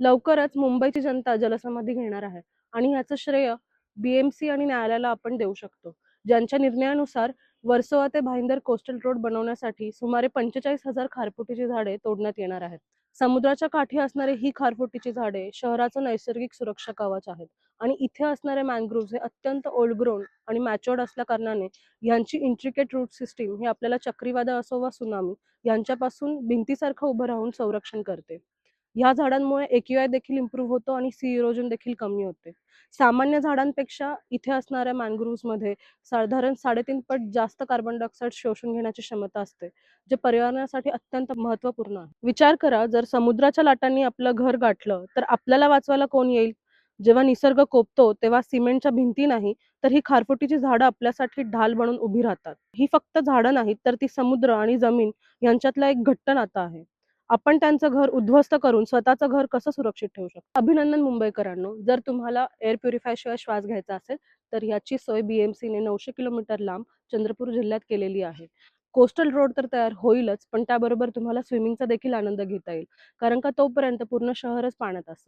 लवकरच मुंबईची जनता जलसमाधी घेणार आहे आणि याचं श्रेय बीएमसी आणि न्यायालयाला आपण देऊ शकतो. ज्यांच्या निर्णयानुसार वर्सोवा ते भाईंदर कोस्टल रोड बनवण्यासाठी सुमारे पंचेचाळीस हजार खारफुटीची झाडे तोडण्यात येणार आहेत. समुद्राच्या काठी असणारे ही खारफुटीची झाडे शहराचं नैसर्गिक सुरक्षा कवच आहेत आणि इथे असणारे मॅनग्रोव्ह हे अत्यंत ओल्डग्रोन आणि मॅच्युअर्ड असल्या कारणाने यांची इंट्रिकेट रूट सिस्टीम ही आपल्याला चक्रीवादळ असो वा सुनामी यांच्यापासून भिंतीसारखं उभं राहून संरक्षण करते. ह्या झाडांमुळे एक्यूआय देखील इम्प्रूव्ह होतो आणि सी इरोजन देखील कमी होते. सामान्य झाडांपेक्षा इथे असणाऱ्या mangroves मध्ये साधारण साडेतीन पट जास्त कार्बन डायऑक्साईड शोषून घेण्याची क्षमता असते जे पर्यावरणासाठी अत्यंत महत्त्वपूर्ण आहे. विचार करा जर समुद्राच्या लाटांनी आपलं घर गाठलं तर आपल्याला वाचवायला कोण येईल? जेव्हा निसर्ग कोपतो तेव्हा सिमेंटच्या भिंती नाही तर ही खारफुटीची झाडं आपल्यासाठी ढाल बनून उभी राहतात. ही फक्त झाडं नाहीत तर ती समुद्र आणि जमीन यांच्यातला एक घट्ट नाता आहे. आपण त्यांचं घर उद्ध्वस्त करून स्वतःचं घर कसं सुरक्षित ठेवू शकतो? अभिनंदन मुंबईकरांनो. जर तुम्हाला एअर प्युरिफाय शिवाय श्वास घ्यायचा असेल तर याची सोय बीएमसीने नऊशे किलोमीटर लांब चंद्रपूर जिल्ह्यात केलेली आहे. कोस्टल रोड तर तयार होईलच पण त्याबरोबर तुम्हाला स्विमिंगचा देखील आनंद घेता येईल. कारण का तोपर्यंत पूर्ण शहरच पाण्यात असेल.